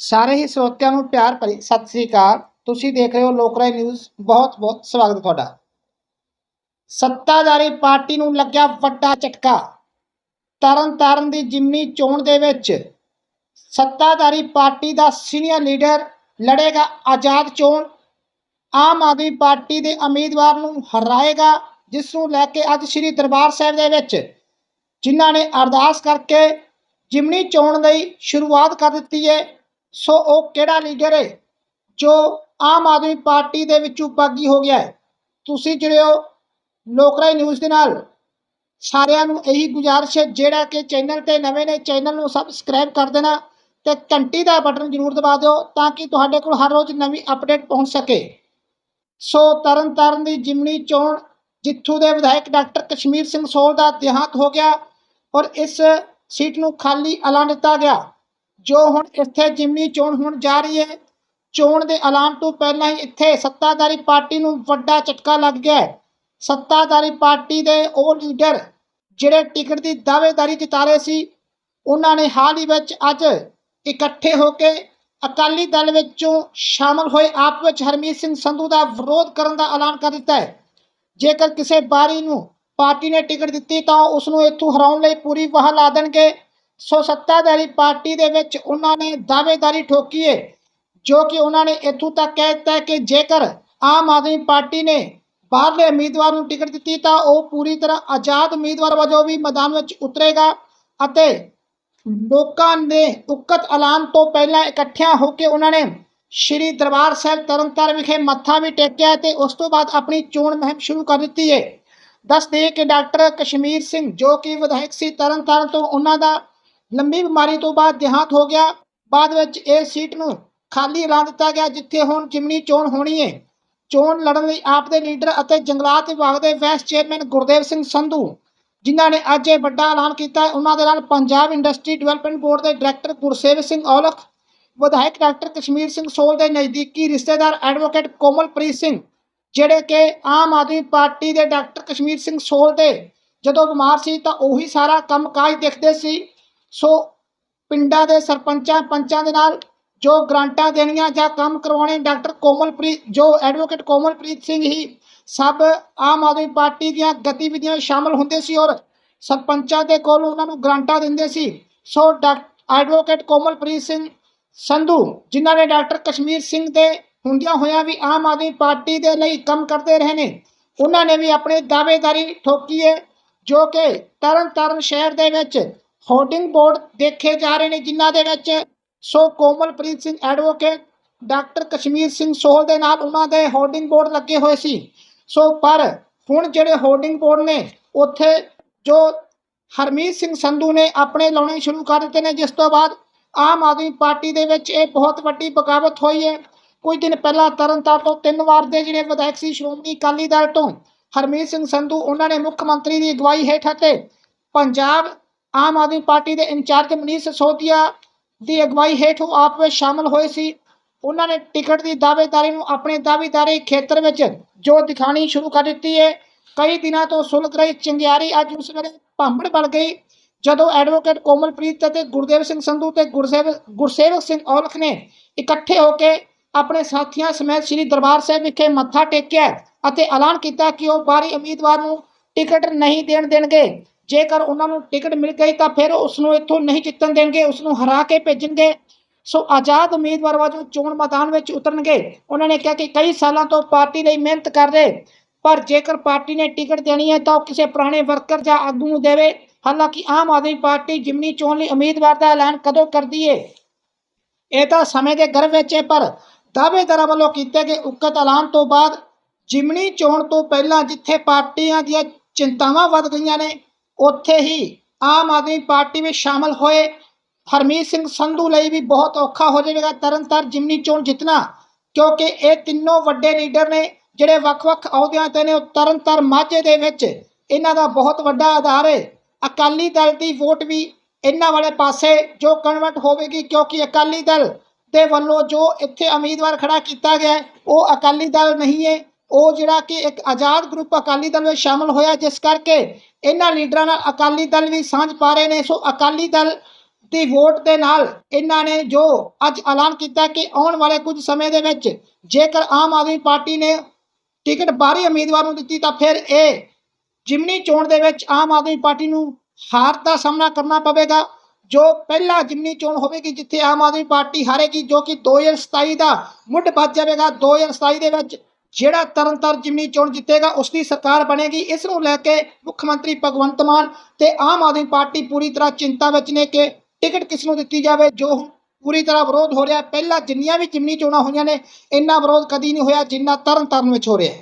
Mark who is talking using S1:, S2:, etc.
S1: ਸਾਰੇ ਹੀ ਸਰੋਤਿਆਂ ਨੂੰ ਪਿਆਰ ਭਰੀ ਸਤਿ ਸ੍ਰੀ ਅਕਾਲ। ਤੁਸੀਂ ਦੇਖ ਰਹੇ ਹੋ ਲੋਕਰਾਏ ਨਿਊਜ਼। ਬਹੁਤ ਬਹੁਤ ਸਵਾਗਤ ਤੁਹਾਡਾ। ਸੱਤਾਧਾਰੀ ਪਾਰਟੀ ਨੂੰ ਲੱਗਿਆ ਵੱਡਾ ਝਟਕਾ। ਤਰਨ ਤਾਰਨ ਦੀ ਜਿਮਨੀ ਚੋਣ ਦੇ ਵਿੱਚ ਸੱਤਾਧਾਰੀ ਪਾਰਟੀ ਦਾ ਸੀਨੀਅਰ ਲੀਡਰ ਲੜੇਗਾ ਆਜ਼ਾਦ ਚੋਣ। ਆਮ ਆਦਮੀ ਪਾਰਟੀ ਦੇ ਉਮੀਦਵਾਰ ਨੂੰ ਹਰਾਏਗਾ, ਜਿਸ ਨੂੰ ਲੈ ਕੇ ਅੱਜ ਸ੍ਰੀ ਦਰਬਾਰ ਸਾਹਿਬ ਦੇ ਵਿੱਚ ਜਿਨ੍ਹਾਂ ਨੇ ਅਰਦਾਸ ਕਰਕੇ ਜਿਮਨੀ ਚੋਣ ਲਈ ਸ਼ੁਰੂਆਤ ਕਰ ਦਿੱਤੀ ਹੈ ਸੋ ਉਹ ਕਿਹੜਾ ਲੀਡਰ ਹੈ ਜੋ ਆਮ ਆਦਮੀ ਪਾਰਟੀ ਦੇ ਵਿੱਚੋਂ ਬਾਗੀ ਹੋ ਗਿਆ ਹੈ? ਤੁਸੀਂ ਜਿਹੜੇ ਹੋ ਲੋਕਰਾਈ ਨਿਊਜ਼ ਦੇ ਨਾਲ ਸਾਰਿਆਂ ਨੂੰ ਇਹੀ ਗੁਜ਼ਾਰਿਸ਼ ਹੈ, ਜਿਹੜਾ ਕਿ ਚੈਨਲ ਤੇ ਨਵੇਂ ਨੇ, ਚੈਨਲ ਨੂੰ ਸਬਸਕ੍ਰਾਈਬ ਕਰ ਦੇਣਾ ਤੇ ਘੰਟੀ ਦਾ ਬਟਨ ਜ਼ਰੂਰ ਦਬਾ ਦਿਓ ਤਾਂ ਕਿ ਤੁਹਾਡੇ ਕੋਲ ਹਰ ਰੋਜ਼ ਨਵੀਂ ਅਪਡੇਟ ਪਹੁੰਚ ਸਕੇ। ਸੋ ਤਰਨਤਾਰਨ ਦੀ ਜਿਮਨੀ ਚੋਣ ਜਿੱਥੋਂ ਦੇ ਵਿਧਾਇਕ ਡਾਕਟਰ ਕਸ਼ਮੀਰ ਸਿੰਘ ਸੋਲ ਦਾ ਦੇਹਾਂਤ ਹੋ ਗਿਆ ਔਰ ਇਸ ਸੀਟ ਨੂੰ ਖਾਲੀ ਐਲਾਨ ਦਿੱਤਾ ਗਿਆ। ਜੋ ਹੁਣ ਇੱਥੇ ਜਿਮਨੀ ਚੋਣ ਹੋਣ ਜਾ ਰਹੀ ਹੈ, ਚੋਣ ਦੇ ਐਲਾਨ ਤੋਂ ਪਹਿਲਾਂ ਹੀ ਇੱਥੇ ਸੱਤਾਧਾਰੀ ਪਾਰਟੀ ਨੂੰ ਵੱਡਾ ਝਟਕਾ ਲੱਗ ਗਿਆ ਸੱਤਾਧਾਰੀ ਪਾਰਟੀ ਦੇ ਉਹ ਲੀਡਰ ਜਿਹੜੇ ਟਿਕਟ ਦੀ ਦਾਅਵੇਦਾਰੀ ਜਤਾ ਰਹੇ ਸੀ, ਉਹਨਾਂ ਨੇ ਹਾਲ ਹੀ ਵਿੱਚ ਅੱਜ ਇਕੱਠੇ ਹੋ ਕੇ ਅਕਾਲੀ ਦਲ ਵਿੱਚੋਂ ਸ਼ਾਮਲ ਹੋਏ ਆਪ ਵਿੱਚ ਹਰਮੀਤ ਸਿੰਘ ਸੰਧੂ ਦਾ ਵਿਰੋਧ ਕਰਨ ਦਾ ਐਲਾਨ ਕਰ ਦਿੱਤਾ ਹੈ। ਜੇਕਰ ਕਿਸੇ ਬਾਰੀ ਨੂੰ ਪਾਰਟੀ ਨੇ ਟਿਕਟ ਦਿੱਤੀ ਤਾਂ ਉਸ ਨੂੰ ਇੱਥੋਂ ਹਰਾਉਣ ਲਈ ਪੂਰੀ ਵਾਹ ਲਾ ਦੇਣਗੇ। ਸੋ ਸੱਤਾਧਾਰੀ ਪਾਰਟੀ ਦੇ ਵਿੱਚ ਉਹਨਾਂ ਨੇ ਦਾਅਵੇਦਾਰੀ ਠੋਕੀ ਹੈ ਜੋ ਕਿ ਉਹਨਾਂ ਨੇ ਇੱਥੋਂ ਤੱਕ ਕਹਿ ਦਿੱਤਾ ਕਿ ਜੇਕਰ ਆਮ ਆਦਮੀ ਪਾਰਟੀ ਨੇ ਬਾਹਰਲੇ ਉਮੀਦਵਾਰ ਨੂੰ ਟਿਕਟ ਦਿੱਤੀ, ਤਾਂ ਉਹ ਪੂਰੀ ਤਰ੍ਹਾਂ ਆਜ਼ਾਦ ਉਮੀਦਵਾਰ ਵਜੋਂ ਵੀ ਮੈਦਾਨ ਵਿੱਚ ਉਤਰੇਗਾ ਅਤੇ ਲੋਕਾਂ ਨੇ ਉਕਤ ਐਲਾਨ ਤੋਂ ਪਹਿਲਾਂ ਇਕੱਠਿਆਂ ਹੋ ਕੇ ਉਹਨਾਂ ਨੇ ਸ਼੍ਰੀ ਦਰਬਾਰ ਸਾਹਿਬ ਤਰਨਤਾਰਨ ਵਿਖੇ ਮੱਥਾ ਵੀ ਟੇਕਿਆ ਤੇ ਉਸ ਤੋਂ ਬਾਅਦ ਆਪਣੀ ਚੋਣ ਮੁਹਿੰਮ ਸ਼ੁਰੂ ਕਰ ਦਿੱਤੀ ਹੈ ਦੱਸ ਦਈਏ ਕਿ ਡਾਕਟਰ ਕਸ਼ਮੀਰ ਸਿੰਘ, ਜੋ ਕਿ ਵਿਧਾਇਕ ਸੀ ਤਰਨਤਾਰਨ ਤੋਂ, ਉਹਨਾਂ ਦਾ ਲੰਬੀ ਬਿਮਾਰੀ ਤੋਂ ਬਾਅਦ ਦੇਹਾਂਤ ਹੋ ਗਿਆ। ਬਾਅਦ ਵਿੱਚ ਇਹ ਸੀਟ ਨੂੰ ਖਾਲੀ ਐਲਾਨ ਦਿੱਤਾ ਗਿਆ, ਜਿੱਥੇ ਹੁਣ ਜਿਮਨੀ ਚੋਣ ਹੋਣੀ ਹੈ ਚੋਣ ਲੜਨ ਲਈ ਆਪ ਦੇ ਲੀਡਰ ਅਤੇ ਜੰਗਲਾਤ ਵਿਭਾਗ ਦੇ ਵਾਈਸ ਚੇਅਰਮੈਨ ਗੁਰਦੇਵ ਸਿੰਘ ਸੰਧੂ, ਜਿਨ੍ਹਾਂ ਨੇ ਅੱਜ ਇਹ ਵੱਡਾ ਐਲਾਨ ਕੀਤਾ ਉਹਨਾਂ ਦੇ ਨਾਲ ਪੰਜਾਬ ਇੰਡਸਟਰੀ ਡਿਵੈਲਪਮੈਂਟ ਬੋਰਡ ਦੇ ਡਾਇਰੈਕਟਰ ਗੁਰਸੇਵ ਸਿੰਘ ਔਲਖ, ਵਿਧਾਇਕ ਡਾਕਟਰ ਕਸ਼ਮੀਰ ਸਿੰਘ ਸੋਲ ਦੇ ਨਜ਼ਦੀਕੀ ਰਿਸ਼ਤੇਦਾਰ ਐਡਵੋਕੇਟ ਕੋਮਲਪ੍ਰੀਤ ਸਿੰਘ, ਜਿਹੜੇ ਕਿ ਆਮ ਆਦਮੀ ਪਾਰਟੀ ਦੇ ਡਾਕਟਰ ਕਸ਼ਮੀਰ ਸਿੰਘ ਸੋਲ ਦੇ ਜਦੋਂ ਬਿਮਾਰ ਸੀ ਤਾਂ ਉਹੀ ਸਾਰਾ ਕੰਮਕਾਜ ਦੇਖਦੇ ਸੀ। ਸੋ ਪਿੰਡਾਂ ਦੇ ਸਰਪੰਚਾਂ, ਪੰਚਾਂ ਦੇ ਨਾਲ ਜੋ ਗ੍ਰਾਂਟਾਂ ਦੇਣੀਆਂ ਜਾਂ ਕੰਮ ਕਰਵਾਉਣੇ, ਡਾਕਟਰ ਕੋਮਲਪ੍ਰੀਤ, ਜੋ ਐਡਵੋਕੇਟ ਕੋਮਲਪ੍ਰੀਤ ਸਿੰਘ ਹੀ ਸਭ ਆਮ ਆਦਮੀ ਪਾਰਟੀ ਦੀਆਂ ਗਤੀਵਿਧੀਆਂ ਸ਼ਾਮਲ ਹੁੰਦੇ ਸੀ ਔਰ ਸਰਪੰਚਾਂ ਦੇ ਕੋਲ ਉਹਨਾਂ ਨੂੰ ਗ੍ਰਾਂਟਾਂ ਦਿੰਦੇ ਸੀ। ਸੋ ਡਾਕ- ਐਡਵੋਕੇਟ ਕੋਮਲਪ੍ਰੀਤ ਸਿੰਘ ਸੰਧੂ, ਜਿਨ੍ਹਾਂ ਨੇ ਡਾਕਟਰ ਕਸ਼ਮੀਰ ਸਿੰਘ ਦੇ ਹੁੰਦਿਆਂ ਹੋਇਆਂ ਵੀ ਆਮ ਆਦਮੀ ਪਾਰਟੀ ਦੇ ਲਈ ਕੰਮ ਕਰਦੇ ਰਹੇ ਨੇ, ਉਹਨਾਂ ਨੇ ਵੀ ਆਪਣੀ ਦਾਅਵੇਦਾਰੀ ਠੋਕੀ ਹੈ ਜੋ ਕਿ ਤਰਨ ਤਾਰਨ ਸ਼ਹਿਰ ਦੇ ਵਿੱਚ ਹੋਰਡਿੰਗ ਬੋਰਡ ਦੇਖੇ ਜਾ ਰਹੇ ਨੇ ਜਿਨ੍ਹਾਂ ਦੇ ਵਿੱਚ so Komalpreet Singh advocate doctor Kashmir Singh Sohal ਦੇ ਨਾਲ ਉਹਨਾਂ ਦੇ ਹੋਰਡਿੰਗ ਬੋਰਡ ਲੱਗੇ ਹੋਏ ਸੀ। ਸੋ ਪਰ ਹੁਣ ਜਿਹੜੇ ਹੋਰਡਿੰਗ ਬੋਰਡ ਨੇ, ਉੱਥੇ ਜੋ ਹਰਮੀਤ ਸਿੰਘ ਸੰਧੂ ਨੇ ਆਪਣੇ ਲਾਉਣੇ ਸ਼ੁਰੂ ਕਰ ਦਿੱਤੇ ਨੇ, ਜਿਸ ਤੋਂ ਬਾਅਦ ਆਮ ਆਦਮੀ ਪਾਰਟੀ ਦੇ ਵਿੱਚ ਇਹ ਬਹੁਤ ਵੱਡੀ ਬਗਾਵਤ ਹੋਈ ਹੈ। ਕੁਝ ਦਿਨ ਪਹਿਲਾਂ ਤਰਨਤਾਰਨ ਤੋਂ ਤਿੰਨ ਵਾਰ ਦੇ ਜਿਹੜੇ ਵਿਧਾਇਕ ਸੀ, ਸ਼੍ਰੋਮਣੀ ਅਕਾਲੀ ਦਲ ਤੋਂ ਹਰਮੀਤ ਸਿੰਘ ਸੰਧੂ, ਉਹਨਾਂ ਨੇ ਮੁੱਖ ਮੰਤਰੀ ਦੀ ਅਗਵਾਈ ਹੇਠ ਅਤੇ ਪੰਜਾਬ ਆਮ ਆਦਮੀ ਪਾਰਟੀ ਦੇ ਇੰਚਾਰਜ ਮਨੀਸ਼ ਸੋਧੀਆ ਦੀ ਅਗਵਾਈ ਹੇਠ ਉਹ ਆਪ ਵਿੱਚ ਸ਼ਾਮਲ ਹੋਏ ਸੀ। ਉਹਨਾਂ ਨੇ ਟਿਕਟ ਦੀ ਦਾਅਵੇਦਾਰੀ ਨੂੰ ਆਪਣੇ ਦਾਅਵੇਦਾਰੀ ਖੇਤਰ ਵਿੱਚ ਜੋ ਦਿਖਾਣੀ ਸ਼ੁਰੂ ਕਰ ਦਿੱਤੀ ਹੈ ਕਈ ਦਿਨਾਂ ਤੋਂ ਸੁਲਗ ਰਹੀ ਚੰਗਿਆਰੀ ਅੱਜ ਉਸ ਵੇਲੇ ਭਾਂਬੜ ਬਣ ਗਈ, ਜਦੋਂ ਐਡਵੋਕੇਟ ਕੋਮਲਪ੍ਰੀਤ ਅਤੇ ਗੁਰਦੇਵ ਸਿੰਘ ਸੰਧੂ ਤੇ ਗੁਰਸੇਵ, ਗੁਰਸੇਵਕ ਸਿੰਘ ਔਲਖ ਨੇ ਇਕੱਠੇ ਹੋ ਕੇ ਆਪਣੇ ਸਾਥੀਆਂ ਸਮੇਤ ਸ੍ਰੀ ਦਰਬਾਰ ਸਾਹਿਬ ਵਿਖੇ ਮੱਥਾ ਟੇਕਿਆ ਅਤੇ ਐਲਾਨ ਕੀਤਾ ਕਿ ਉਹ ਬਾਰੀ ਉਮੀਦਵਾਰ ਨੂੰ ਟਿਕਟ ਨਹੀਂ ਦੇਣ ਦੇਣਗੇ। ਜੇਕਰ ਉਹਨਾਂ ਨੂੰ ਟਿਕਟ ਮਿਲ ਗਈ ਤਾਂ ਫਿਰ ਉਸ ਨੂੰ ਇੱਥੋਂ ਨਹੀਂ ਜਿੱਤਣ ਦੇਣਗੇ ਉਸ ਨੂੰ ਹਰਾ ਕੇ ਭੇਜਣਗੇ। ਸੋ ਆਜ਼ਾਦ ਉਮੀਦਵਾਰ ਵਜੋਂ ਚੋਣ ਮੈਦਾਨ ਵਿੱਚ ਉਤਰਨਗੇ। ਉਹਨਾਂ ਨੇ ਕਿਹਾ ਕਿ ਕਈ ਸਾਲਾਂ ਤੋਂ ਪਾਰਟੀ ਲਈ ਮਿਹਨਤ ਕਰ ਰਹੇ, ਪਰ ਜੇਕਰ ਪਾਰਟੀ ਨੇ ਟਿਕਟ ਦੇਣੀ ਹੈ ਤਾਂ ਉਹ ਕਿਸੇ ਪੁਰਾਣੇ ਵਰਕਰ ਜਾਂ ਆਗੂ ਨੂੰ ਦੇਵੇ। ਹਾਲਾਂਕਿ ਆਮ ਆਦਮੀ ਪਾਰਟੀ ਜਿਮਨੀ ਚੋਣ ਲਈ ਉਮੀਦਵਾਰ ਦਾ ਐਲਾਨ ਕਦੋਂ ਕਰਦੀ ਹੈ ਇਹ ਤਾਂ ਸਮੇਂ ਦੇ ਗਰਭ ਵਿੱਚ ਹੈ ਪਰ ਦਾਅਵੇਦਾਰਾਂ ਵੱਲੋਂ ਕੀਤੇ ਗਏ ਉਕਤ ਐਲਾਨ ਤੋਂ ਬਾਅਦ ਜਿਮਨੀ ਚੋਣ ਤੋਂ ਪਹਿਲਾਂ ਜਿੱਥੇ ਪਾਰਟੀਆਂ ਦੀਆਂ ਚਿੰਤਾਵਾਂ ਵੱਧ ਗਈਆਂ ਨੇ ਉੱਥੇ ਹੀ ਆਮ ਆਦਮੀ ਪਾਰਟੀ ਵਿੱਚ ਸ਼ਾਮਲ ਹੋਏ। ਹਰਮੀਤ ਸਿੰਘ ਸੰਧੂ ਲਈ ਵੀ ਬਹੁਤ ਔਖਾ ਹੋ ਜਾਵੇਗਾ। ਤਰਨਤਾਰਨ ਜਿਮਨੀ ਚੋਣ ਜਿੱਤਣਾ, ਕਿਉਂਕਿ ਇਹ ਤਿੰਨੋਂ ਵੱਡੇ ਲੀਡਰ ਨੇ, ਜਿਹੜੇ ਵੱਖ-ਵੱਖ ਅਹੁਦਿਆਂ ਤੇ ਨੇ। ਉਹ ਤਰਨਤਾਰਨ ਮਾਝੇ ਦੇ ਵਿੱਚ ਇਹਨਾਂ ਦਾ ਬਹੁਤ ਵੱਡਾ ਆਧਾਰ ਹੈ ਅਕਾਲੀ ਦਲ ਦੀ ਵੋਟ ਵੀ ਇਹਨਾਂ ਵਾਲੇ ਪਾਸੇ ਜੋ ਕਨਵਰਟ ਹੋਵੇਗੀ, ਕਿਉਂਕਿ ਅਕਾਲੀ ਦਲ ਦੇ ਵੱਲੋਂ ਜੋ ਇੱਥੇ ਉਮੀਦਵਾਰ ਖੜਾ ਕੀਤਾ ਗਿਆ, ਉਹ ਅਕਾਲੀ ਦਲ ਨਹੀਂ ਹੈ ਉਹ ਜਿਹੜਾ ਕਿ ਇੱਕ ਆਜ਼ਾਦ ਗਰੁੱਪ ਅਕਾਲੀ ਦਲ ਵਿੱਚ ਸ਼ਾਮਲ ਹੋਇਆ, ਜਿਸ ਕਰਕੇ ਇਹਨਾਂ ਲੀਡਰਾਂ ਨਾਲ ਅਕਾਲੀ ਦਲ ਵੀ ਸਾਂਝ ਪਾ ਰਹੇ ਨੇ। ਸੋ ਅਕਾਲੀ ਦਲ ਦੀ ਵੋਟ ਦੇ ਨਾਲ ਇਹਨਾਂ ਨੇ ਜੋ ਅੱਜ ਐਲਾਨ ਕੀਤਾ ਕਿ ਆਉਣ ਵਾਲੇ ਕੁਝ ਸਮੇਂ ਦੇ ਵਿੱਚ ਜੇਕਰ ਆਮ ਆਦਮੀ ਪਾਰਟੀ ਨੇ ਟਿਕਟ ਬਾਹਰੀ ਉਮੀਦਵਾਰ ਨੂੰ ਦਿੱਤੀ ਤਾਂ ਫਿਰ ਇਹ ਜਿਮਨੀ ਚੋਣ ਦੇ ਵਿੱਚ ਆਮ ਆਦਮੀ ਪਾਰਟੀ ਨੂੰ ਹਾਰ ਦਾ ਸਾਹਮਣਾ ਕਰਨਾ ਪਵੇਗਾ, ਜੋ ਪਹਿਲਾ ਜਿਮਨੀ ਚੋਣ ਹੋਵੇਗੀ ਜਿੱਥੇ ਆਮ ਆਦਮੀ ਪਾਰਟੀ ਹਾਰੇਗੀ, ਜੋ ਕਿ 2027 ਦਾ ਮੁੱਢ ਵੱਜ ਜਾਵੇਗਾ। 2027 ਦੇ ਵਿੱਚ ਜਿਹੜਾ ਤਰਨਤਾਰਨ ਜਿਮਨੀ ਚੋਣ ਜਿੱਤੇਗਾ ਉਸ ਦੀ ਸਰਕਾਰ ਬਣੇਗੀ। ਇਸ ਨੂੰ ਲੈ ਕੇ ਮੁੱਖ ਮੰਤਰੀ ਭਗਵੰਤ ਮਾਨ ਤੇ ਆਮ ਆਦਮੀ ਪਾਰਟੀ ਪੂਰੀ ਤਰ੍ਹਾਂ ਚਿੰਤਾ ਵਿੱਚ ਨੇ ਕਿ ਟਿਕਟ ਕਿਸ ਨੂੰ ਦਿੱਤੀ ਜਾਵੇ, ਜੋ ਪੂਰੀ ਤਰ੍ਹਾਂ ਵਿਰੋਧ ਹੋ ਰਿਹਾ ਪਹਿਲਾਂ ਜਿੰਨੀਆਂ ਵੀ ਜਿਮਨੀ ਚੋਣਾਂ ਹੋਈਆਂ ਨੇ, ਇੰਨਾ ਵਿਰੋਧ ਕਦੀ ਨਹੀਂ ਹੋਇਆ ਜਿੰਨਾ ਤਰਨਤਾਰਨ ਵਿੱਚ ਹੋ ਰਿਹਾ